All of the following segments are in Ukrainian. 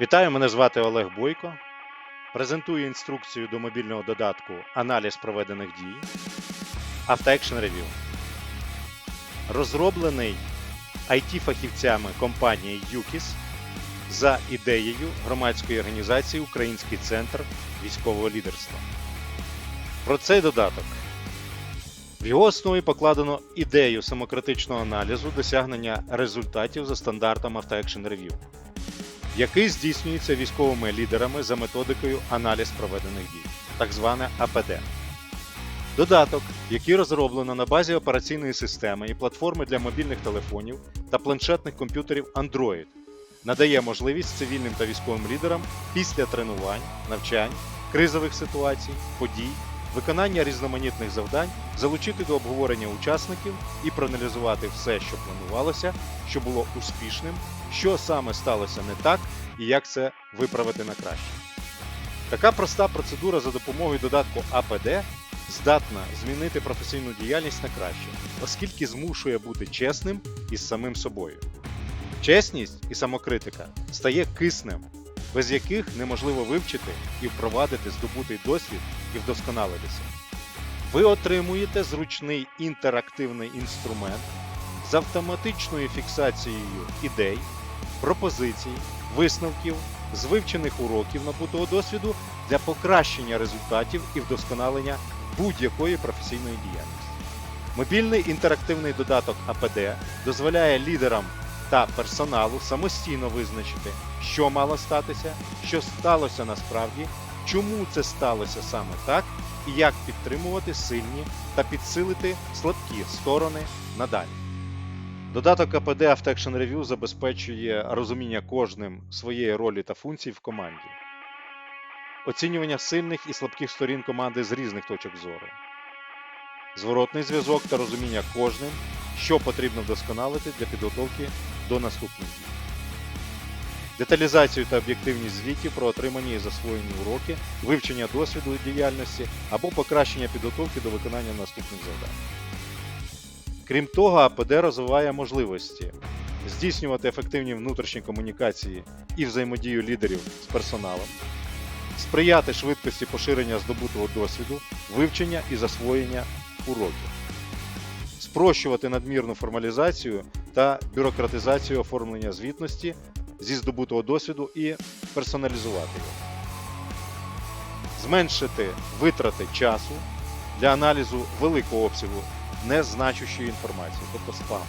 Вітаю, мене звати Олег Бойко. Презентую інструкцію до мобільного додатку Аналіз проведених дій AutoAction Review. Розроблений IT-фахівцями компанії UKIS за ідеєю громадської організації Український центр військового лідерства. Про цей додаток. В його основі покладено ідею самокритичного аналізу досягнення результатів за стандартом AutoAction Review який здійснюється військовими лідерами за методикою аналіз проведених дій, так зване АПД. Додаток, який розроблено на базі операційної системи і платформи для мобільних телефонів та планшетних комп'ютерів Android, надає можливість цивільним та військовим лідерам після тренувань, навчань, кризових ситуацій, подій, виконання різноманітних завдань залучити до обговорення учасників і проаналізувати все, що планувалося, що було успішним, що саме сталося не так і як це виправити на краще. Така проста процедура за допомогою додатку АПД здатна змінити професійну діяльність на краще, оскільки змушує бути чесним із самим собою. Чесність і самокритика стає киснем, без яких неможливо вивчити і впровадити здобутий досвід і вдосконалитися. Ви отримуєте зручний інтерактивний інструмент з автоматичною фіксацією ідей, пропозицій, висновків з вивчених уроків набутого досвіду для покращення результатів і вдосконалення будь-якої професійної діяльності. Мобільний інтерактивний додаток АПД дозволяє лідерам та персоналу самостійно визначити, що мало статися, що сталося насправді, чому це сталося саме так, і як підтримувати сильні та підсилити слабкі сторони надалі. Додаток АПД Автекшн Review забезпечує розуміння кожним своєї ролі та функцій в команді, оцінювання сильних і слабких сторін команди з різних точок зору, зворотний зв'язок та розуміння кожним, що потрібно вдосконалити для підготовки до наступних дій, деталізацію та об'єктивність звітів про отримані і засвоєні уроки, вивчення досвіду діяльності або покращення підготовки до виконання наступних завдань. Крім того, АПД розвиває можливості здійснювати ефективні внутрішні комунікації і взаємодію лідерів з персоналом, сприяти швидкості поширення здобутого досвіду, вивчення і засвоєння уроків, спрощувати надмірну формалізацію та бюрократизацію оформлення звітності зі здобутого досвіду і персоналізувати його, зменшити витрати часу для аналізу великого обсягу незначущої інформації, тобто спам.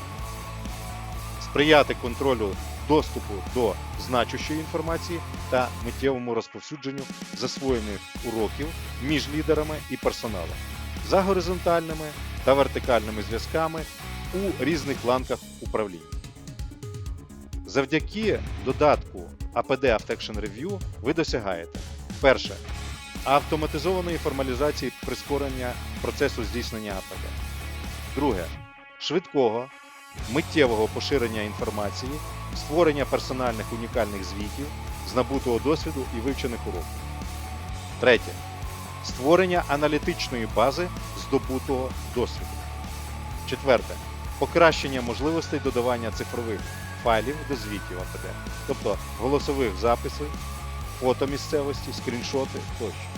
Сприяти контролю доступу до значущої інформації та миттєвому розповсюдженню засвоєних уроків між лідерами і персоналом за горизонтальними та вертикальними зв'язками у різних ланках управління. Завдяки додатку APD Affection Review ви досягаєте перше автоматизованої формалізації прискорення процесу здійснення АПД. Друге швидкого, миттєвого поширення інформації, створення персональних унікальних звітів з набутого досвіду і вивчених уроків. Третє. Створення аналітичної бази здобутого досвіду. Четверте. Покращення можливостей додавання цифрових файлів до звітів АПД, тобто голосових записів, фото місцевості, скріншоти тощо.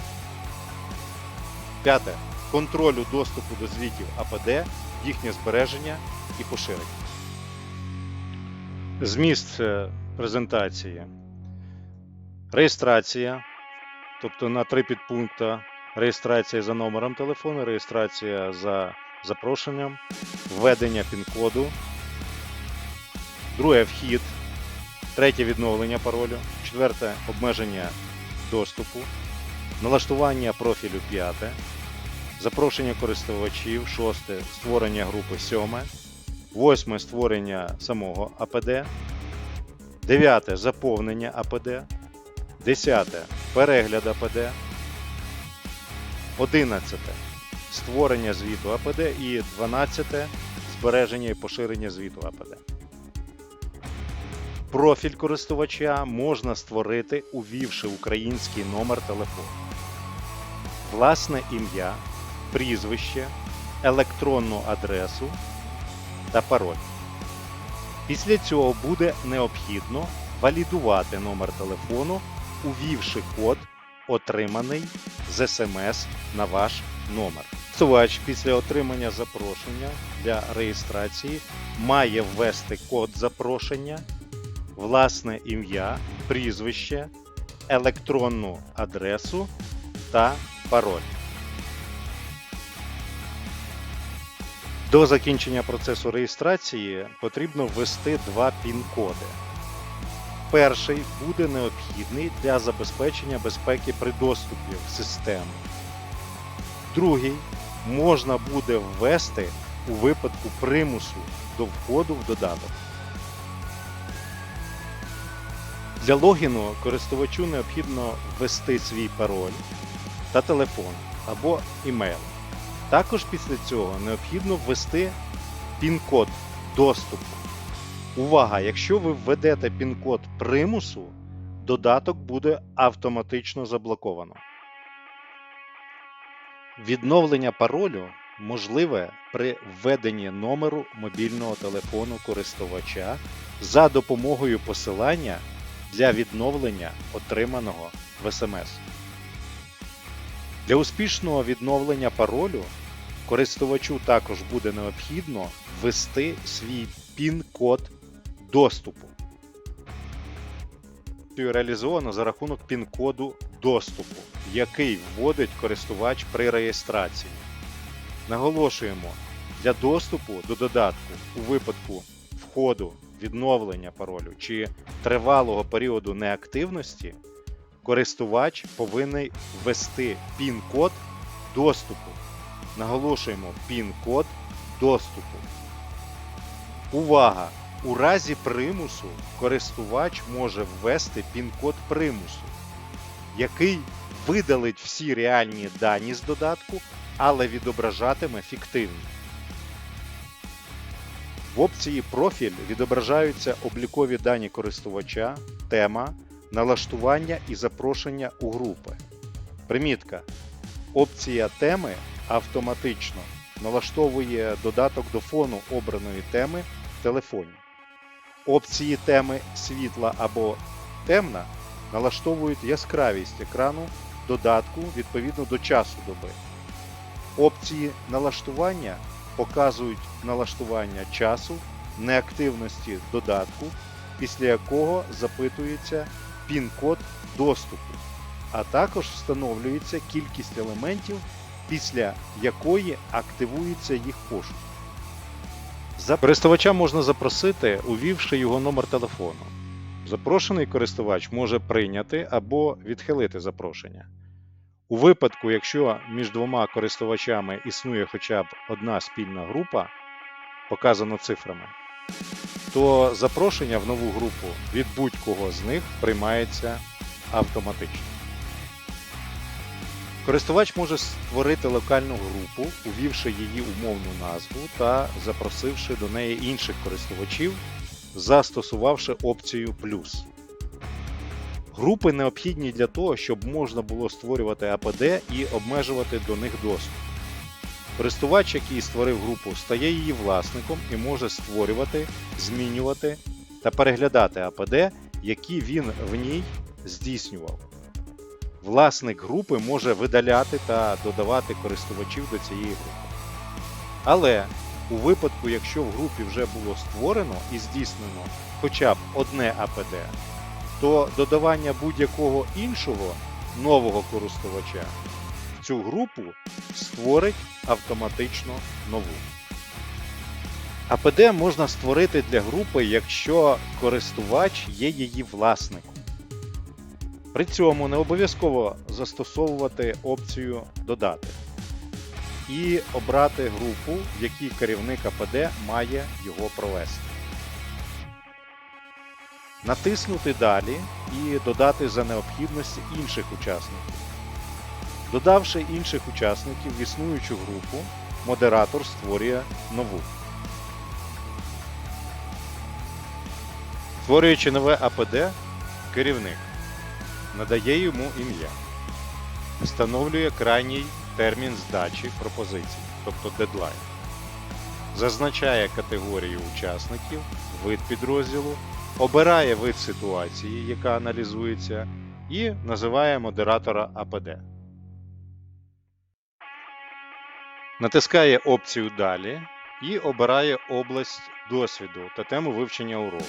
П'яте. Контролю доступу до звітів АПД, їхнє збереження і поширення. Зміст е, презентації. Реєстрація, тобто на три підпункти реєстрація за номером телефону, реєстрація за запрошенням, введення пін-коду, друге вхід, третє відновлення паролю, четверте обмеження доступу, налаштування профілю п'яте, запрошення користувачів, шосте створення групи сьоме, восьме створення самого АПД, дев'яте заповнення АПД, десяте перегляд АПД, одинадцяте створення звіту АПД і 12 збереження і поширення звіту АПД. Профіль користувача можна створити, увівши український номер телефону, власне ім'я, прізвище, електронну адресу та пароль. Після цього буде необхідно валідувати номер телефону, увівши код, отриманий з СМС на ваш номер. Користувач після отримання запрошення для реєстрації має ввести код запрошення, власне ім'я, прізвище, електронну адресу та пароль. До закінчення процесу реєстрації потрібно ввести два пін-коди. Перший буде необхідний для забезпечення безпеки при доступі в систему. Другий можна буде ввести у випадку примусу до входу в додаток. Для логіну користувачу необхідно ввести свій пароль та телефон або імейл. Також після цього необхідно ввести пін-код доступу. Увага! Якщо ви введете пін-код примусу, додаток буде автоматично заблоковано. Відновлення паролю можливе при введенні номеру мобільного телефону користувача за допомогою посилання для відновлення отриманого в СМС. Для успішного відновлення паролю користувачу також буде необхідно ввести свій пін-код доступу. Реалізовано за рахунок пін-коду доступу, який вводить користувач при реєстрації. Наголошуємо, для доступу до додатку у випадку входу, відновлення паролю чи тривалого періоду неактивності користувач повинен ввести пін-код доступу. Наголошуємо пін-код доступу. Увага! У разі примусу користувач може ввести пін-код примусу, який видалить всі реальні дані з додатку, але відображатиме фіктивні. В опції Профіль відображаються облікові дані користувача, тема, налаштування і запрошення у групи. Примітка. Опція теми автоматично налаштовує додаток до фону обраної теми в телефоні. Опції теми світла або темна налаштовують яскравість екрану додатку відповідно до часу доби. Опції налаштування показують налаштування часу неактивності додатку, після якого запитується пін-код доступу, а також встановлюється кількість елементів, після якої активується їх пошук. За користувача можна запросити, увівши його номер телефону. Запрошений користувач може прийняти або відхилити запрошення. У випадку, якщо між двома користувачами існує хоча б одна спільна група, показано цифрами, то запрошення в нову групу від будь-кого з них приймається автоматично. Користувач може створити локальну групу, увівши її умовну назву та запросивши до неї інших користувачів, застосувавши опцію плюс. Групи необхідні для того, щоб можна було створювати АПД і обмежувати до них доступ. Користувач, який створив групу, стає її власником і може створювати, змінювати та переглядати АПД, які він в ній здійснював. Власник групи може видаляти та додавати користувачів до цієї групи. Але у випадку, якщо в групі вже було створено і здійснено хоча б одне АПД, то додавання будь-якого іншого нового користувача в цю групу створить автоматично нову. АПД можна створити для групи, якщо користувач є її власником. При цьому не обов'язково застосовувати опцію Додати і обрати групу, в якій керівник АПД має його провести. Натиснути Далі і додати за необхідності інших учасників. Додавши інших учасників в існуючу групу, модератор створює нову. Створюючи нове АПД, керівник надає йому ім'я, встановлює крайній термін здачі пропозицій, тобто дедлайн, зазначає категорію учасників, вид підрозділу обирає вид ситуації, яка аналізується, і називає модератора АПД. Натискає опцію Далі і обирає область досвіду та тему вивчення уроку.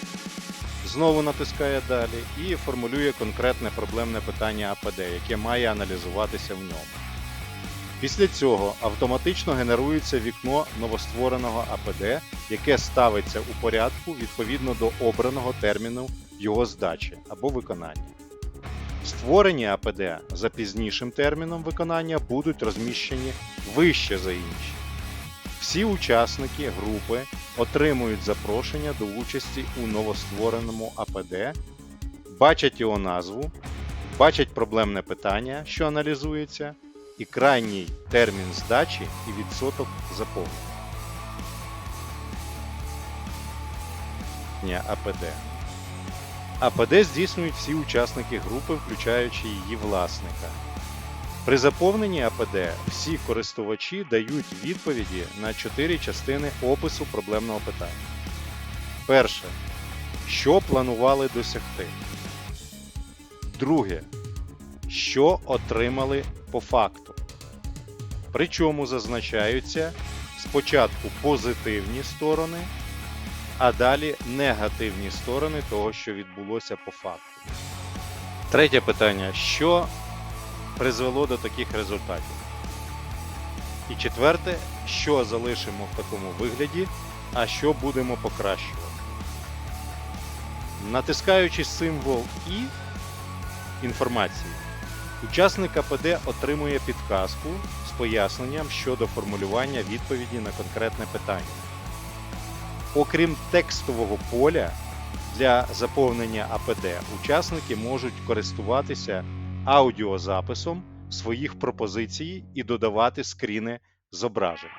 Знову натискає Далі і формулює конкретне проблемне питання АПД, яке має аналізуватися в ньому. Після цього автоматично генерується вікно новоствореного АПД, яке ставиться у порядку відповідно до обраного терміну його здачі або виконання. Створені АПД за пізнішим терміном виконання будуть розміщені вище за інші. Всі учасники групи отримують запрошення до участі у новоствореному АПД, бачать його назву, бачать проблемне питання, що аналізується, і крайній термін здачі і відсоток заповнення. АПД. АПД здійснюють всі учасники групи, включаючи її власника. При заповненні АПД всі користувачі дають відповіді на чотири частини опису проблемного питання. Перше. Що планували досягти? Друге. Що отримали по факту? Причому зазначаються спочатку позитивні сторони, а далі негативні сторони того, що відбулося по факту. Третє питання. Що призвело до таких результатів? І четверте, що залишимо в такому вигляді, а що будемо покращувати. Натискаючи символ І інформації, учасник АПД отримує підказку з поясненням щодо формулювання відповіді на конкретне питання. Окрім текстового поля, для заповнення АПД учасники можуть користуватися аудіозаписом своїх пропозицій і додавати скріни зображень.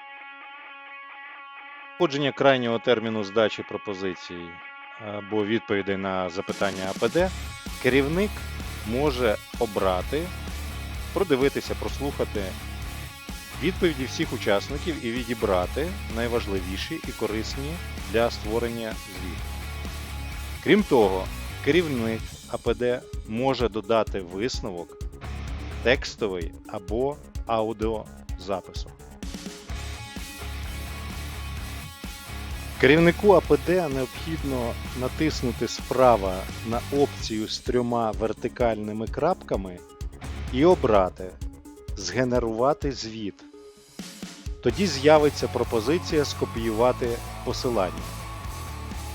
Входження крайнього терміну здачі пропозицій або відповідей на запитання АПД керівник може обрати, продивитися, прослухати відповіді всіх учасників і відібрати найважливіші і корисні для створення звіту. Крім того, керівник АПД може додати висновок текстовий або аудіозаписом. Керівнику АПД необхідно натиснути справа на опцію з трьома вертикальними крапками і обрати Згенерувати звіт. Тоді з'явиться пропозиція скопіювати посилання.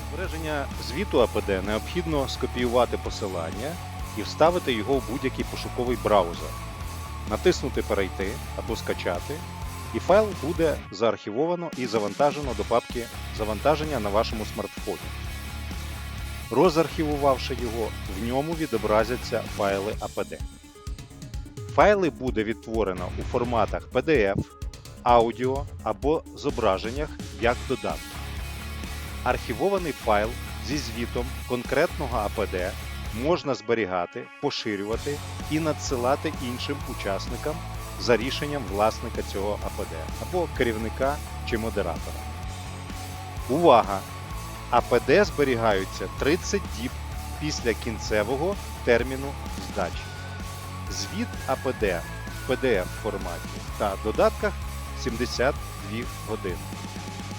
Збереження звіту АПД необхідно скопіювати посилання і вставити його в будь-який пошуковий браузер, натиснути Перейти або скачати, і файл буде заархівовано і завантажено до папки завантаження на вашому смартфоні. Розархівувавши його, в ньому відобразяться файли АПД. Файли буде відтворено у форматах PDF, аудіо або зображеннях як додаток. Архівований файл зі звітом конкретного АПД можна зберігати, поширювати і надсилати іншим учасникам за рішенням власника цього АПД або керівника чи модератора. Увага! АПД зберігаються 30 діб після кінцевого терміну здачі. Звіт АПД в PDF форматі та додатках 72 години.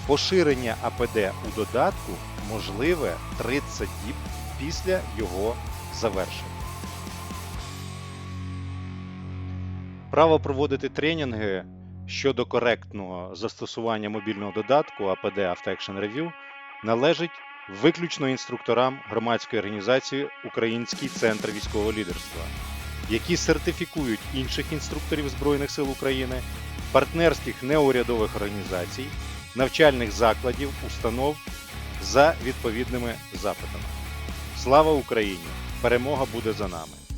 Поширення АПД у додатку можливе 30 діб після його завершення. Право проводити тренінги щодо коректного застосування мобільного додатку APD Auto-Action Review належить виключно інструкторам громадської організації Український центр військового лідерства, які сертифікують інших інструкторів Збройних сил України, партнерських неурядових організацій, навчальних закладів, установ за відповідними запитами. Слава Україні! Перемога буде за нами!